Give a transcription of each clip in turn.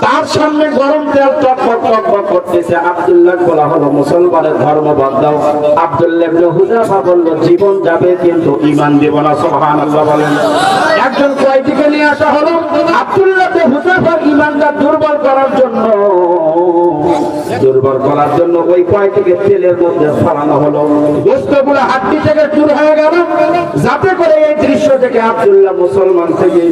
তার সামনে বলা মুসলমানের ধর্ম জীবন যাবে কিন্তু ঈমান দেব না। সুবহানাল্লাহ বলেন। একজন কয়দিকে নিয়ে আসা হলো। আব্দুল্লাহ ঈমানটা দুর্বল করার জন্য দুর্বল করার জন্য ওই কয়টিকে তেলের মধ্যে ফালানো হলো। গোস্তগুলো হাড্ডি থেকে চুর হয়ে গেল। যাতে করে এই দৃশ্য থেকে আব্দুল্লাহ মুসলমান থেকে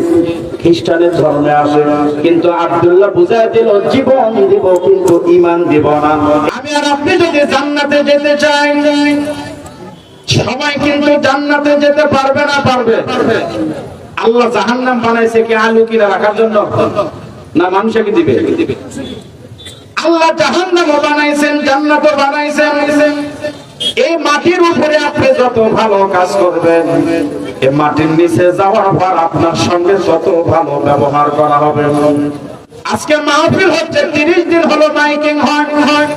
খ্রিস্টানের ধর্মে আসে। কিন্তু আব্দুল্লাহ বুঝায় দিল, জীবন দিব কিন্তু ইমান দিব না। আমি আর আপনি যদি জান্নাতে যেতে চাই, সবাই কিন্তু জান্নাতে যেতে পারবে না, পারবে। আল্লাহ জাহান্নাম বানাইছে কি আলু কিনা রাখার জন্য? না মানুষকে দিবে? আল্লাহ জাহান্নাম বানাইছেন, জান্নাত বানাইছেন। এই মাটির উপরে আপনি যত ভালো কাজ করবেন, এই মাটির নিচে যাওয়ার পর আপনার সঙ্গে যত ভালো ব্যবহার করা হবে। আজকে মাহফিল হচ্ছে, তিরিশ দিন হলো মাইকিং হয়।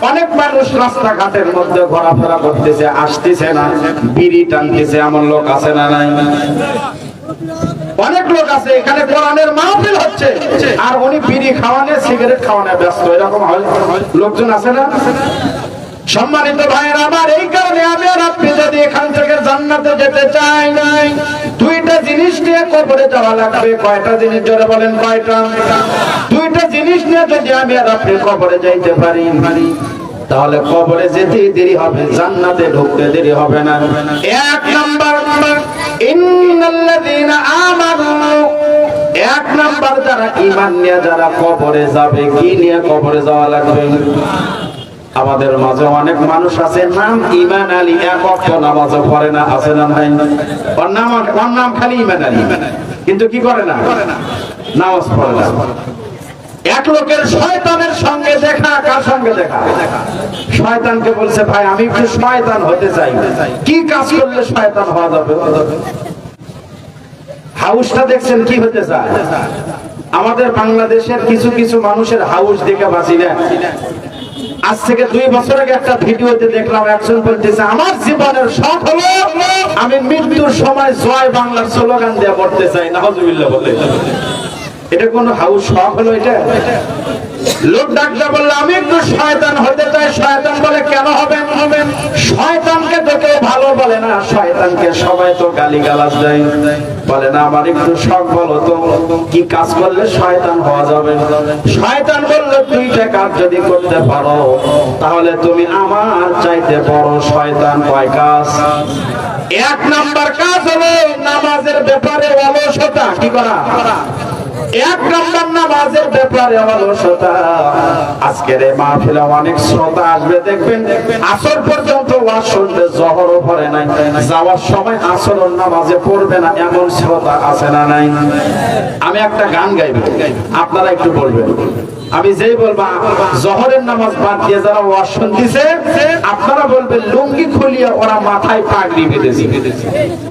অনেক মানুষ রাস্তাঘাটের মধ্যে ঘোরাফেরা করতেছে, আসতেছে না, বিড়ি টানতেছে, এমন লোক আছে না নাই? অনেক লোক আছে, এখানে কোরআনের মাহফিল হচ্ছে। আর উনি বিড়ি খাওয়ানে, সিগারেট খাওয়ানে ব্যস্ত, এরকম হয়। লোকজন আছে না? সম্মানিত ভাইয়ের, আমার এই কারণে আমি আর আপনি যদি এখান থেকে জান্নাতে যেতে চাই নাই, দুইটা জিনিস নিয়ে কবরে যাওয়া লাগবে। কয়টা জিনিস? জোরে বলেন কয়টা? দুইটা জিনিস নিয়ে যদি আমি আর আপনি কবরে যাইতে পারি তাহলে কবরে যেতে দেরি হবে, জান্নাতে ঢুকতে দেরি হবে না। এক নাম্বার, ইন্নাল্লাযীনা আমানু। এক নাম্বার, যারা ঈমান নিয়ে যারা কবরে যাবে, কি নিয়ে কবরে যাওয়া লাগবে? আমাদের মাঝে অনেক মানুষ আছে, নাম ইমান আলী, এক অক্ষ নামাজও পড়ে না, আছে না ভাই ওর নাম ওর নাম খালি ইমান আলী। কিন্তু কি করে না? নামাজ পড়ে না। এক লোকের শয়তানের সঙ্গে দেখা, কার সঙ্গে দেখা? শয়তানকে বলছে, ভাই, আমি একটু শয়তান হতে চাই। কি কাজ করলে শয়তান হওয়া যাবে? হাউসটা দেখছেন কি হতে চায়? আমাদের বাংলাদেশের কিছু কিছু মানুষের হাউস দেখে বাঁচি না। আজ থেকে দুই বছর আগে একটা ভিডিওতে দেখলাম, একজন বলতেছে, আমার জীবনের শখ হলো আমি মৃত্যুর সময় জয় বাংলার স্লোগান দিয়ে পড়তে চাই। নাহজুবিল্লাহ বলে। এটা কোন হাউস শখ হলো এটা? লোক ডাক্তার বলল, আমি একটু শয়তান হতে চাই। শয়তান বলে, কেন হবেন হবেন শয়তানকে তো কেউ ভালো বলে না, শয়তানকে সবাই তো গালি গালাজ দেয়। বলে, না, আমার একটু শখ বলো তো, কি কাজ করলে শয়তান হওয়া যাবে? শয়তান বলল, দুইটা কাজ যদি করতে পারো, তাহলে তুমি আমার চাইতে বড় শয়তান কয় কাজ। এক নাম্বার কাজ হলো, নামাজের ব্যাপারে অলসতা, কি করা? আজকের অনেক শ্রোতা আসবে, দেখবেন পর্যন্ত নাই। যাওয়ার পড়বে না, এমন শ্রোতা আছে না নাই? আমি একটা গান গাইব। আপনারা একটু বলবেন। আমি যেই বলবা, জহরের নামাজ বাদ দিয়ে যারা ওয়াজ শুনতেছে, আপনারা বলবেন, লুঙ্গি খুলিয়া ওরা মাথায় পাগড়ি বেঁধেছে।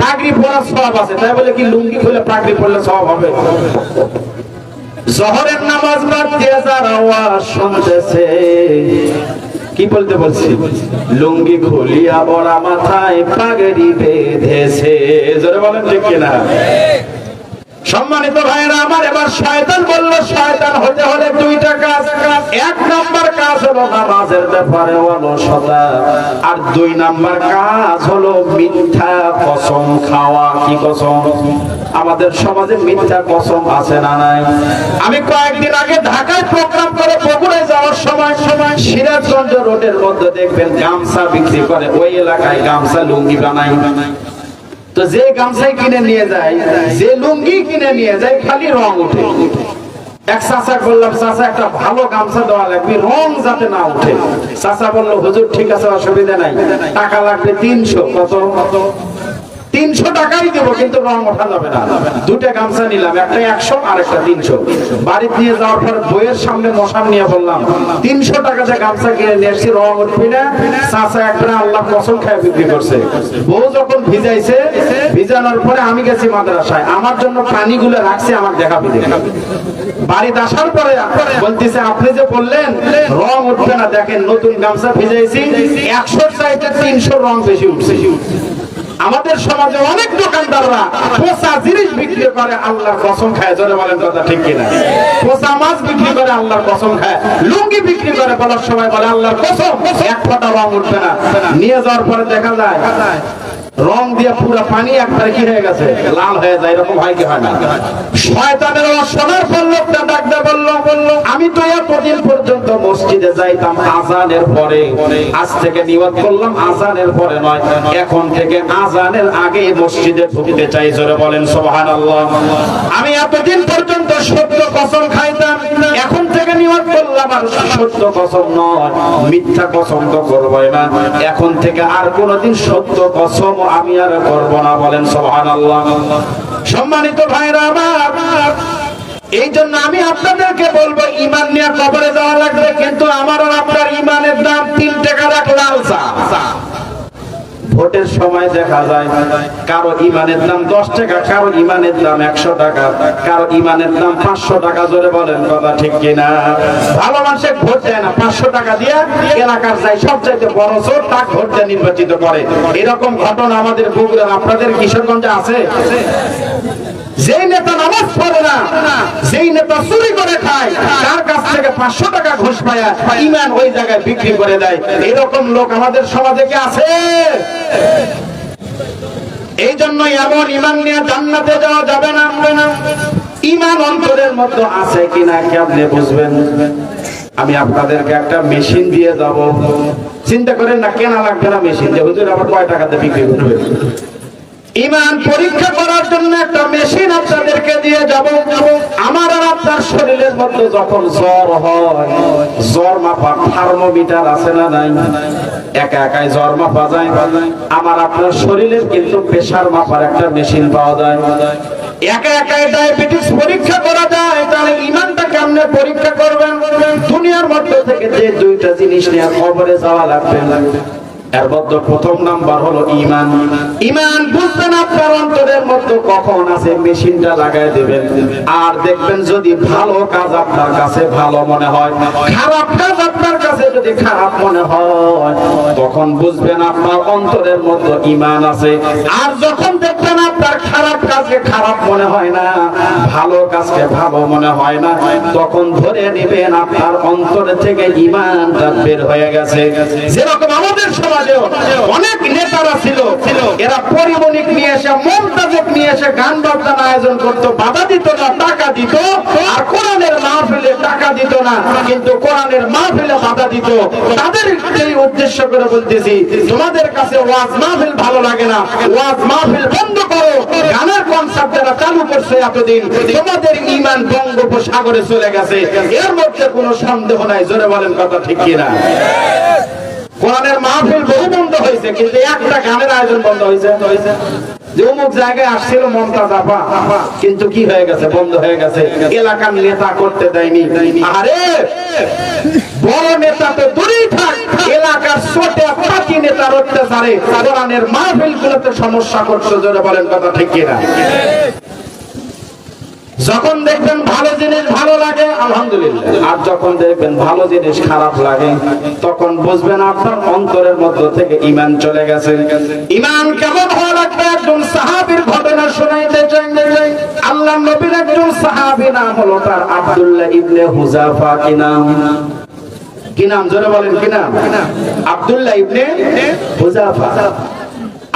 পাগড়ি পরার সব আছে, তাই বলে কি লুঙ্গি খুলে পাগড়ি পরলে সব হবে? জহরের নামাজ বাদ দিয়ে যারা ওয়াজ শুনতেছে, কি বলতে বলছি? লুঙ্গি খুলিয়া ওরা মাথায় পাগড়ি বেঁধেছে। জোরে বলেন ঠিক কিনা? সম্মানিত ভাইরা আমার এবার শয়তান বলল, শয়তান হতে হলে দুইটা কাজ এক নাম্বার কাজ হলো নামাজের ব্যাপারে অলসতা, আর দুই নাম্বার কাজ হলো মিথ্যা কসম খাওয়া। কি কসম? আমাদের সমাজে মিথ্যা কসম আছে না নাই? আমি কয়েকদিন আগে ঢাকায় প্রোগ্রাম করে বগুড়ায় যাওয়ার সময় সময় সিরাজগঞ্জ রোডের মধ্যে দেখবেন গামছা বিক্রি করে, ওই এলাকায় গামছা লুঙ্গি বানাই তো যে গামছাই কিনে নিয়ে যায়, যে লুঙ্গি কিনে নিয়ে যায়, খালি রং উঠে এক চাচা করলাম চাচা, একটা ভালো গামছা দেওয়া লাগবে, রং যাতে না উঠে চাচা বলল, হুজুর, ঠিক আছে, অসুবিধা নাই। টাকা লাগবে তিনশো। কত কত? তিনশো টাকাই দেবো, কিন্তু রং ওঠা যাবে না। দুটা গামছা নিলাম, একটা একশো আর একটা তিনশো। বাড়িতে নিয়ে যাওয়ার পর বইয়ের সামনে মশান নিয়ে বললাম, তিনশো টাকাতে গামছা কিনে নিয়ে এসছি, রং উঠবি না। চাচা একটা আল্লাহ কসম খায় বিক্রি করছে। বউ যখন ভিজাইছে, ভিজানোর পরে আমি গেছি মাদ্রাসায়। আমার জন্য পানিগুলো রাখছে আমার দেখাবি দেখাবি বাড়িতে আসার পরে বলতেছে, আপনি যে বললেন, রং উঠবে না, দেখেন নতুন গামছা ভিজাইছি, একশোর চাইতে তিনশো রং বেশি উঠছে। আমাদের সমাজে অনেক দোকানদাররা পোষা জিনিস বিক্রি করে আল্লাহর কসম খায়। জোরে বলেন দাদা ঠিক কিনা? পোষা মাছ বিক্রি করে আল্লাহর কসম খায়। লুঙ্গি বিক্রি করে বলার সময় বলে, আল্লাহর কসম, এক ফোঁটা রং উঠবে না। নিয়ে যাওয়ার পরে দেখা যায় রং দিয়ে পুরো পানি একবারে কি হয়ে গেছে। লাল হয়ে যায়, এরকম হয় কি হয় না? শয়তানের শোনার পর লোকটা ডাকতে বলল বলল, আমি তো এতদিন পর্যন্ত মসজিদে যাইতাম, আজানের পরে। আজ থেকে নিয়ত করলাম, আজানের পরে নয়। এখন থেকে আজানের আগে মসজিদে ঢুকতে চাই, জোরে বলেন, সুবহানাল্লাহ। আমি এতদিন পর্যন্ত সত্য কসম খাইতাম, এখন থেকে নিয়ত করলাম আর সত্য কসম নয়। মিথ্যা কসম তো করবই না। এখন থেকে আর কোনোদিন সত্য কসম আমি আর করব না বলেন সুবহানাল্লাহ। সম্মানিত ভাইরা আমার এই জন্য আমি আপনাদেরকে বলব ইমান নিয়ে কবরে যাওয়া লাগবে, কিন্তু আমার আপনার ইমানের দাম তিন টাকা রাখ লাল চা ভোটের সময় দেখা যায়, কারও ইমানের দাম দশ টাকা, কারও ইমানের দাম একশো টাকা, কারও ইমানের দাম পাঁচশো টাকা, জোরে বলেন কথা ঠিক কিনা? ভালো মানুষে ভোট দেয় না, পাঁচশো টাকা দিয়ে এলাকার যায়, সবচাইতে বড় চোর তাক ভোট দিয়ে নির্বাচিত করে। এরকম ঘটনা আমাদের বগুড়ার, আপনাদের কিশোরগঞ্জে আছে? যেই নেতা নামাজ পড়ে না, যেই নেতা চুরি করে খায় তার পাঁচশো টাকা ঘুষ পায় ইমান ওই জায়গায় বিক্রি করে দেয়। এরকম লোক আমাদের সমাজে কি আছে? এই জন্য এমন ইমান নিয়ে জান্নাতে যাওয়া যাবে না ইমান অন্তরের মধ্যে আছে কিনা কি আপনি বুঝবেন? আমি আপনাদেরকে একটা মেশিন দিয়ে যাব। চিন্তা করেন না, কেনা লাগবে না মেশিন যে হুজুর, আবার কয় টাকাতে বিক্রি করবে ইমান পরীক্ষা করার জন্য একটা মেশিন আপনাদেরকে দিয়ে যাব। আমার আর আপনার শরীরের মধ্যে যখন জ্বর হয়, জ্বর মাপা থার্মোমিটার আছে না নাই? একা একাই জ্বর মাপা যায়। আমার আপনার শরীরের কিন্তু প্রেসার মাপার একটা মেশিন পাওয়া যায়। একা একাই ডায়াবেটিস পরীক্ষা করা যায়, তাহলে ইমানটা কেমনে পরীক্ষা করবেন? দুনিয়ার মধ্যে থেকে যে দুইটা জিনিস নিয়ে খবরে যাওয়া লাগবে। এর মধ্যে প্রথম নাম্বার হলো ইমান। ইমান বুঝবেন আপনার অন্তরের মধ্যে কখন আছে মেশিনটা লাগাই দেবেন। আর দেখবেন যদি ভালো কাজ আপনার কাছে ভালো মনে হয়, খারাপ কাজ আপনার কাছে যদি খারাপ মনে হয়, তখন বুঝবেন আপনার অন্তরের মধ্যে ইমান আছে। আর যখন দেখবেন আপনার খারাপ কাজকে খারাপ মনে হয় না, ভালো কাজকে ভালো মনে হয় না, তখন ধরে নেবেন আপনার অন্তর থেকে ইমানটা বের হয়ে গেছে। যেরকম আমাদের সমাজেও অনেক নেতারা ছিল এরা নিয়ে এসে মমতাজক নিয়ে এসে গান বাজনার আয়োজন বাধা দিত না, টাকা দিত, আর কোরআনের টাকা দিত না, কিন্তু কোরআনের বাধা দিত। তাদের উদ্দেশ্য করে বলতেছি, তোমাদের কাছে ওয়াজ মাহফিল ভালো লাগে না, ওয়াজ মাহফিল বন্ধ করো, গানের কনসার্ট যারা চালু করছে এতদিন, তোমাদের ইমান বঙ্গোপসাগরে চলে গেছে। এর মধ্যে কোনো সন্দেহ নাই, জোরে বলেন কথা ঠিক কিনা? কোরআনের মাহফিল বহু বন্ধ হয়েছে, কিন্তু একটা গানের আয়োজন বন্ধ হয়েছে। হয়েছে যে অমুক জায়গায় আসছিল মমতাজ আপা কিন্তু কি হয়ে গেছে? বন্ধ হয়ে গেছে। এলাকার নেতা করতে দেয়নি। আরে, বড় নেতা তো দূরেই থাক। এলাকার ছোটে পাতি নেতার অত্যাচারে কোরআনের মাহফিল গুলোতে সমস্যা করছে, জোরে বলেন কথা ঠিক কিনা? যখন দেখবেন ভালো জিনিস ভালো লাগে আলহামদুলিল্লাহ। আর যখন দেখবেন ভালো জিনিস খারাপ লাগে তখন বুঝবেন আপনার অন্তরের মধ্য থেকে ইমান চলে গেছে। ইমান কেমন হওয়া লাগবে একজন সাহাবীর ঘটনা শোনাইতে চাই। আল্লাহ নবীর একজন সাহাবী নাম হলো তার আব্দুল্লাহ ইবনে হুজাফা কি নাম? কি নাম? জোরে বলেন কি নাম? আব্দুল্লাহ ইবনে হুজাফা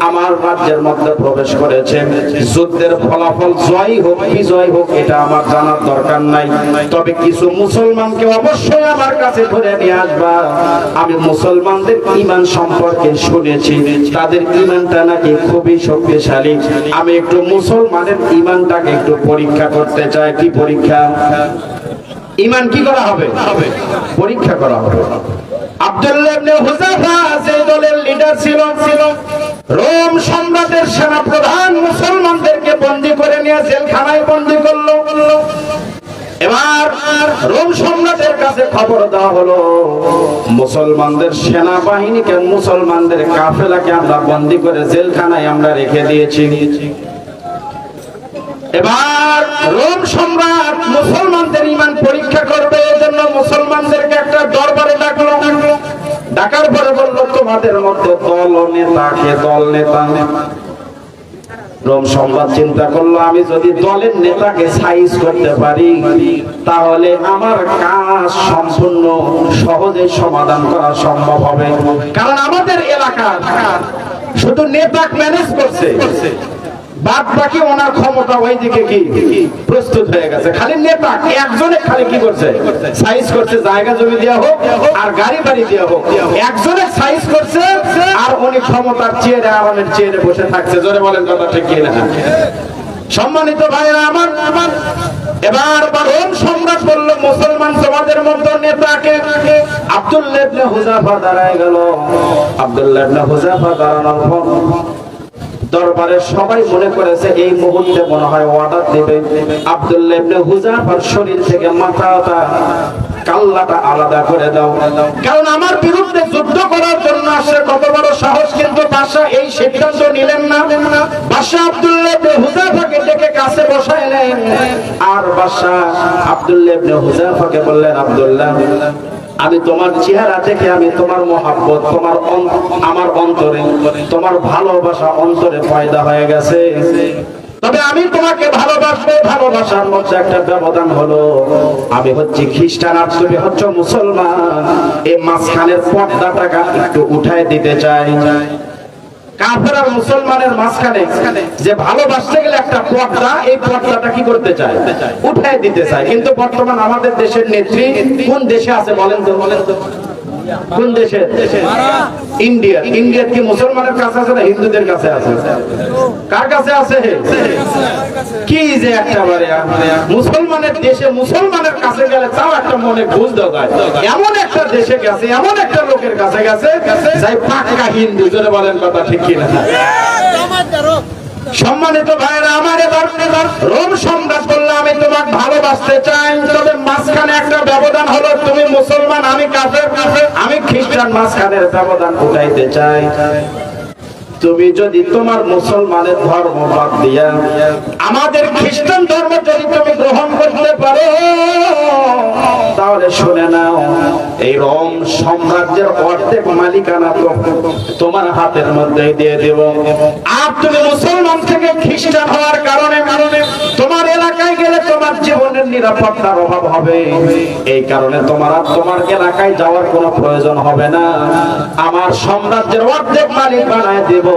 আমার রাজ্যের মধ্যে প্রবেশ করেছে। যুদ্ধের ফলাফল জয় হোক, বিজয় হোক, এটা আমার জানার দরকার নাই। তবে কিছু মুসলমানকে অবশ্যই আমার কাছে ধরে নিয়ে আসবা। আমি মুসলমানদের ইমান সম্পর্কে শুনেছি। তাদের ইমানটা নাকি খুবই শক্তিশালী। আমি একটু মুসলমানের ইমানটাকে একটু পরীক্ষা করতে চাই। কি পরীক্ষা? ইমান কি করা হবে? পরীক্ষা করা হবে। আব্দুল্লাহ ছিল, রোম সম্রাটের সেনা প্রধান মুসলমানদেরকে বন্দী করে নিয়ে জেলখানায় বন্দী করল। রোম সম্রাটের কাছে খবর দেওয়া হলো, মুসলমানদের সেনাবাহিনীকে, মুসলমানদের কাফেলাকে আমরা বন্দী করে জেলখানায় আমরা রেখে দিয়েছি। এবার রোম সম্রাট মুসলমানদের ইমান পরীক্ষা করবে এজন্য মুসলমানদেরকে একটা দরবারে ডাকলো। ডাকার পরে বলল, তোমাদের মধ্যে দল নেতা কে দল নেতা? সম্রাট চিন্তা করল, আমি যদি দলের নেতাকে সাইজ করতে পারি, তাহলে আমার কাজ সম্পূর্ণ সহজে সমাধান করা সম্ভব হবে। কারণ আমাদের এলাকার শুধু নেতা ম্যানেজ করছে। বাদ বাকি ওনার ক্ষমতা ওই দিকে কি? প্রস্তুত হয়ে গেছে। খালি নেতা, একজনে খালি কি করছে? সাইজ করছে, জায়গা জমি দেওয়া হোক আর গাড়ি বাড়ি দেওয়া হোক। একজনে সাইজ করছে আর উনি ক্ষমতার চেয়ারে আরামের চেয়ারে বসে থাকছে। জোরে বলেন কথা ঠিক কিনা? সম্মানিত ভাইরা আমার আমার এবার রোম সম্রাট বলল, মুসলমান সমাজের মধ্যে নেতাকে আব্দুল্লাহ ইবনে হুযাফা দাঁড়ায় গেল। আব্দুল্লাহ হুযাফা দাঁড়ানোর পর দরবারে সবাই মনে করেছে এই মুহূর্তে মনে হয় অর্ডার দেবে। আব্দুল্লাহ ইবনে হুযাফার শরীর থেকে মাথাটা, কাল্লাটা আলাদা করে দাও। কারণ আমার বিরুদ্ধে যুদ্ধ করার জন্য আসে কত বড় সাহস, কিন্তু বাদশা এই সিদ্ধান্ত নিলেন না। বাদশা আব্দুল্লাহ ইবনে হুযাফাকে ডেকে কাছে বসাইলেন। আর বাদশা আব্দুল্লাহ ইবনে হুযাফাকে বললেন, আব্দুল্লাহ আমি তোমার চেহারা দেখে আমি তোমার মহাব্বত, তোমার আমার অন্তরে, তোমার ভালোবাসা অন্তরে পয়দা হয়ে গেছে। তবে আমি তোমাকে ভালোবাসবো, ভালোবাসার মধ্যে একটা ব্যবধান হলো। আমি হচ্ছি খ্রিস্টান আর তুমি হচ্ছে মুসলমান। এই মাঝখানের পর্দাটাকে একটু উঠায় দিতে চাই। কাফের আর মুসলমানের মাঝখানে যে ভালোবাসতে গেলে একটা পর্দা এই পর্দাটা কি করতে চায়? উঠায় দিতে চায়। কিন্তু বর্তমান আমাদের দেশের নেত্রী কোন দেশে আছে বলেন তো বলেন তো? কোন দেশে? ইন্ডিয়া। ইন্ডিয়া কি মুসলমানের কাছে আছে না হিন্দুদের কাছে আছে? কার কাছে আছে? কি যে একেবারে মুসলমানের দেশে মুসলমানের কাছে গেলে তাও একটা মনে বুঝ দেয় এমন একটা দেশে গেছে, এমন একটা লোকের কাছে গেছে, যাই পাক্কা হিন্দু, জোরে বলেন কথা ঠিক কিনা? সম্মানিত ভাইরা আমার এবার রোম সম্রাট বলল, আমি তোমাকে ভালোবাসতে চাই। তবে মাঝখানে একটা ব্যবধান হলো, তুমি মুসলমান, আমি কাফের আমি খ্রিস্টান মাঝখানের ব্যবধান উঠাইতে চাই। তুমি যদি তোমার মুসলমানের ধর্ম বাদ দিয়া আমাদের খ্রিস্টান ধর্ম যদি তুমি গ্রহণ করতে পারো, তাহলে শুনে নাও, এই রোম সাম্রাজ্যের অর্ধেক মালিকানা তো তোমার হাতের মধ্যে দিয়ে দেব। আর তুমি মুসলমান থেকে খ্রিস্টান হওয়ার কারণে কারণে তোমার এলাকায় গেলে তোমার জীবনের নিরাপত্তার অভাব হবে। এই কারণে তোমার আর তোমার এলাকায় যাওয়ার কোনো প্রয়োজন হবে না। আমার সাম্রাজ্যের অর্ধেক মালিক বানায় দেব।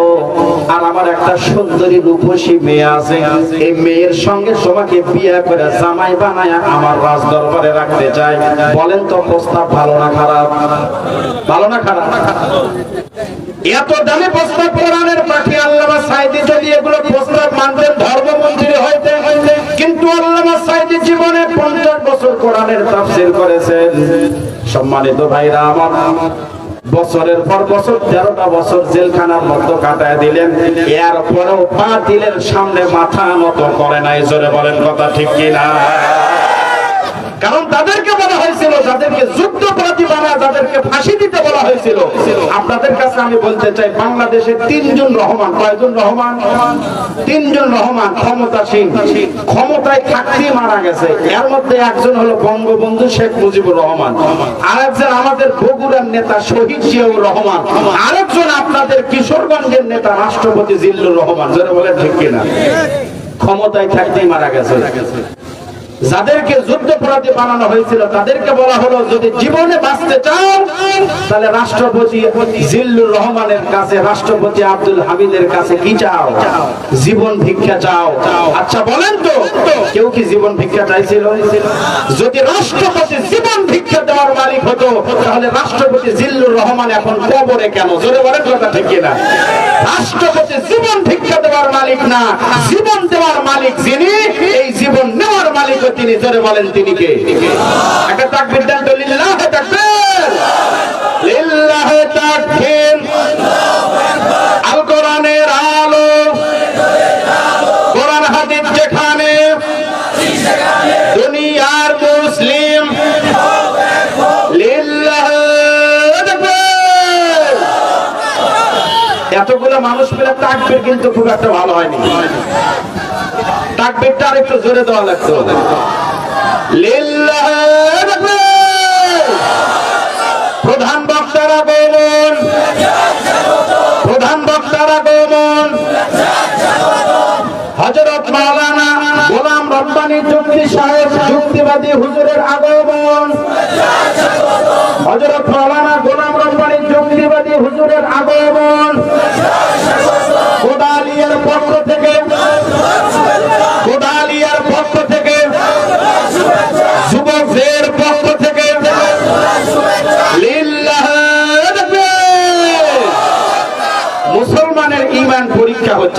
আর আমার একটা সুন্দরী রূপসী মেয়ে আছে। এই মেয়ের সঙ্গে তোমাকে বিয়ে করে জামাই বানায় আমার রাজ দরবারে রাখতে চাই। বলেন তো প্রস্তাব ভালো না খারাপ? ভালো না খারাপ? এত দামি প্রস্তাব কোরআনের পাখি আল্লামা সাইদি যদি এগুলো প্রস্তাব মানতেন, ধর্মমন্ত্রী হইতে হইতে, কিন্তু আল্লামা সাইদি জীবনে পঞ্চাশ বছর কোরআনের তাফসির করেছেন। সম্মানিত ভাইরা আমার, বছরের পর বছর, তেরোটা বছর জেলখানার মধ্যে কাটায় দিলেন, এর পরেও পা দিলেন, সামনে মাথা মতো করে নাই, জোরে বলেন কথা ঠিক কিনা? কারণ তাদেরকে বলা হয়েছিল, যাদেরকে যুদ্ধ অপরাধী বানায়, যাদেরকে ফাঁসি দিতে বলা হয়েছিল। আপনাদের কাছে আমি বলতে চাই, বাংলাদেশে তিনজন রহমান, কয়জন রহমান? তিনজন রহমান ক্ষমতাসীন। ক্ষমতায় থাকতেই মারা গেছে। এর মধ্যে একজন হলো বঙ্গবন্ধু শেখ মুজিবুর রহমান। আরেকজন আমাদের বগুড়ার নেতা শহীদ জিয়াউর রহমান। আরেকজন আপনাদের কিশোরগঞ্জের নেতা রাষ্ট্রপতি জিল্লুর রহমান। যারা বলে ঠিক কিনা? ক্ষমতায় থাকতেই মারা গেছে। যাদেরকে যুদ্ধ যুদ্ধপরাধী বানানো হয়েছিল, তাদেরকে বলা হলো, যদি জীবনে বাঁচতে চাও, তাহলে রাষ্ট্রপতি জিল্লুর রহমানের কাছে, রাষ্ট্রপতি আব্দুল হামিদের কাছে কি চাও? জীবন ভিক্ষা চাও। আচ্ছা বলেন তো, কেউ কি জীবন ভিক্ষা চাইছিল? যদি রাষ্ট্রপতি জীবন ভিক্ষা দেওয়ার মালিক হতো, তাহলে রাষ্ট্রপতি জিল্লুর রহমান এখন কবরে কেন? জোরে বলেন কথা ঠিক কিনা? রাষ্ট্রপতি জীবন ভিক্ষা দেওয়ার মালিক না। জীবন দেওয়ার মালিক যিনি, এই জীবন নেওয়ার মালিক দিল তিনি জোরে বলেন তিনি কে? একটা তাকবীর দেন তো আল কোরআনের আলো। কোরআন হাদিস যেখানে দুনিয়ার মুসলিম। লিল্লাহ এতগুলো মানুষ মিলে তাকবীর কিন্তু খুব একটা ভালো হয়নি। তাকবীরটা আর একটু জোরে দেওয়া লাগতো। প্রধান বক্তারা বলুন। প্রধান বক্তারা বলুন। হজরত মাওলানা গোলাম রব্বানি যুক্তি সাহেব, যুক্তিবাদী হুজুরের আগমন। হজরত মাওলানা গোলাম রব্বানি যুক্তিবাদী হুজুরের আগমন।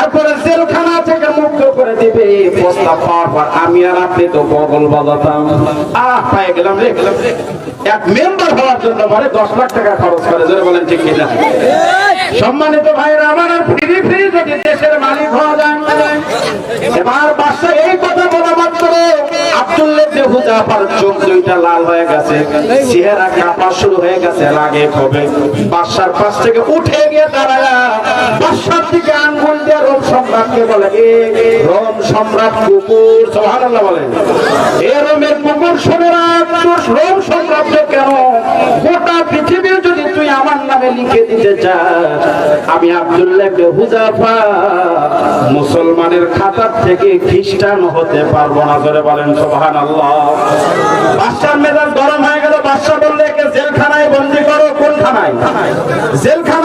এরপরে জেলখানা থেকে মুক্ত করে দিবে। প্রস্তাব পাওয়ার পর আমি আর আপনি তো বগল বাজাতাম আহ, পায়ে গেলাম রে। এক মেম্বার হওয়ার জন্য মানে দশ লাখ টাকা খরচ করে। জোরে বলেন, ঠিক কিনা? সম্মানিত ভাইরা আমার ফ্রি ফ্রি যদি দেশের মালিক হওয়া যায় এবার বাদশাহ এই কথা বলা মাত্র। আব্দুল্লাহ দেহু জাফার চোখ দুইটা লাল হয়ে গেছে। চেহারা কাঁপা শুরু হয়ে গেছে লাগে হবে বাদশার পাশ থেকে উঠে গিয়ে দাঁড়ায়, বাদশার দিকে আঙ্গুল দিয়ে রোম সম্রাটকে বলে রোম সম্রাট কুকুর, সুবহানাল্লাহ বলে। এ রোমের কুকুর শুনে রোম সম্রাটকে কেন? গোটা যদি তুই আমার নামে লিখে দিতে চাস, আমি মুসলমানের খাতার থেকে খ্রিস্টান হতে পারব না ধরে বলেন সুবহানাল্লাহ। বাদশার মেজাজ গরম হয়ে গেল, বাদশা বললে, একে জেলখানায় বন্দি করো কোন খানায় জেলখানায়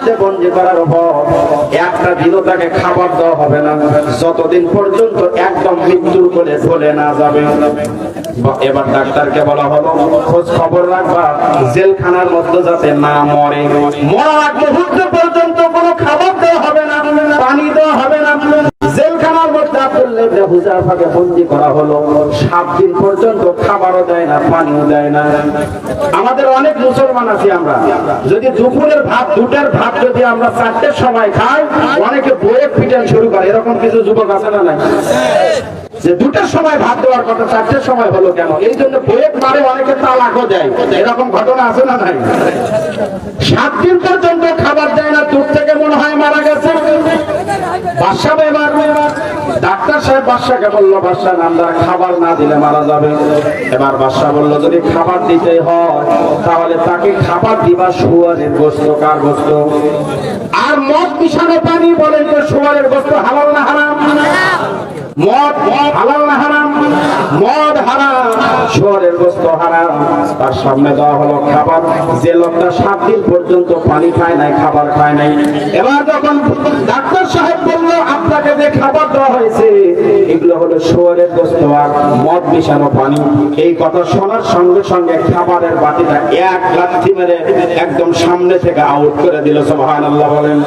মধ্যে বন্দি করার একটা দিনও তাকে খাবার দেওয়া হবে না। যতদিন পর্যন্ত একদম মৃত্যুর করে চলে না যাবে। এবার ডাক্তারকে বলা হলো, খোঁজ খবর রাখবা, জেলখানার মধ্যে যাতে না মরে। মরার আগ পর্যন্ত কোনো খাবার দেওয়া হবে না, পানি দেওয়া হবে না। জেলখানার মধ্যে আব্দুল্লাহ ইবনে হুজাফাকে বন্দি করা হলো। সাত দিন পর্যন্ত খাবারও দেয় না, পানিও দেয় না। আমাদের অনেক মুসলমান আছি আমরা। যদি দুপুরের ভাত, দুটার ভাত যদি আমরা চারটের সময় খাই, অনেকে বইয়ে পিটান শুরু করে। এরকম কিছু যুবক আছে না নাই? যে দুটার সময় ভাত দেওয়ার কথা, চারটের সময় হলো কেন? এই জন্য বইয়ের মারে অনেকে তালাকও দেয়। এরকম ঘটনা আছে না নাই? সাত দিন পর্যন্ত খাবার দেয় না, দূর থেকে মনে হয় মারা গেছে। বাদশাহ এবার ডাক্তার সাহেব বাদশাকে বলল বাদশাহ আমরা খাবার না দিলে মারা যাবে। এবার বাদশাহ বলল, যদি খাবার দিতে হয়, তাহলে তাকে খাবার দিবা শুয়ারের গোস্ত। কার গোস্ত? আর মদ মিশানো পানি বলেন যে শুয়ারের গোস্ত হালাল না হারাম। মদ হালাল না হারাম? মদ হারাম। শুয়ারের গোস্ত হারাম। তার সামনে দেওয়া হলো খাবার। যে লোকটা সাত দিন পর্যন্ত পানি খায় নাই, খাবার খায় নাই। এবার যখন ডাক্তার সাহেব বলল, আপনাকে যে খাবার দেওয়া হয়েছে, এগুলো হলো শুয়ারের গোস্ত আর মদ মিশানো পানি। এই কথা শোনার সঙ্গে সঙ্গে খাবারের বাটিটা এক লাথি মেরে একদম সামনে থেকে আউট করে দিল, সুবহানাল্লাহ বলেন।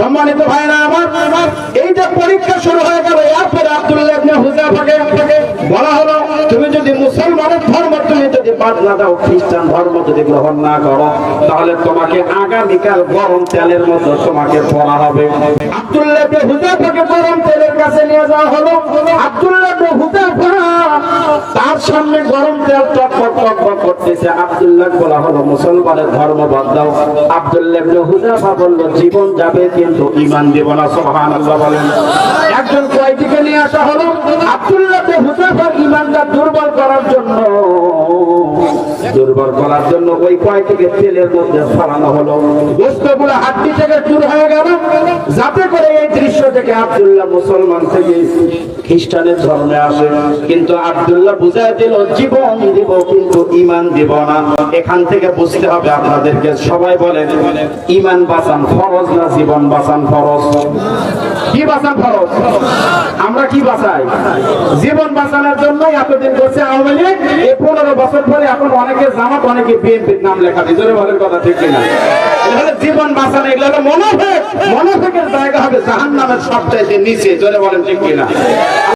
সম্মানিত ভাইরা আমার আমার এই যে পরীক্ষা শুরু হয়ে গেল এরপরে আব্দুল্লাহ ইবনে বাদ দাও খ্রিস্টান ধর্ম যদি গ্রহণ না করো তাহলে তোমাকে আগামীকাল গরম তেলের মতো তোমাকে পড়া হবে। আব্দুল্লাহ হুজাফাকে গরম তেলের কাছে নিয়ে যাওয়া হলো। আব্দুল্লাহ হুজাফা তার সামনে গরম তেল টকবক টকবক করতেছে। আব্দুল্লাহ বলা হলো মুসলমানের ধর্ম বাদ দাও। আব্দুল্লাহ হুজাফা বলল জীবন যাবে কিন্তু ঈমান দেব না। সুবহানাল্লাহ বলেন। একজন কয়দিকে নিয়ে আসা হলো আব্দুল্লাহ হুজাফার ঈমানটা দুর্বল করার জন্য দুর্বল করার জন্য ওই কয়টিকে তেলের মধ্যে ফালানো হলো। গোস্তগুলো হাড্ডি থেকে হয়ে গেল। যাতে করে এই দৃশ্য থেকে আব্দুল্লাহ মুসলমান থেকে খ্রিস্টানের ধর্মে আসে। কিন্তু আব্দুল্লাহ বুঝাই দিল জীবন দিব কিন্তু ইমান দিব না। এখান থেকে বুঝতে হবে আপনাদেরকে সবাই বলেন ইমান বাঁচান ফরজ না জীবন বাঁচান ফরজ? কি বাঁচান ফরজ? আমরা কি বাঁচাই? জীবন বাঁচানোর জন্য এতদিন করছে আওয়ামী লীগ। এই পনেরো বছর পরে এখন অনেকে জামাত অনেকে বিএনপির নাম লেখা নিজের বলেন কথা ঠিক কিনা? জীবন বাঁচানো, এগুলো হলো মনে মনোভেগের জায়গা হবে জাহান নামের সবচাইতে নিচে। জোরে বলেন ঠিক কিনা?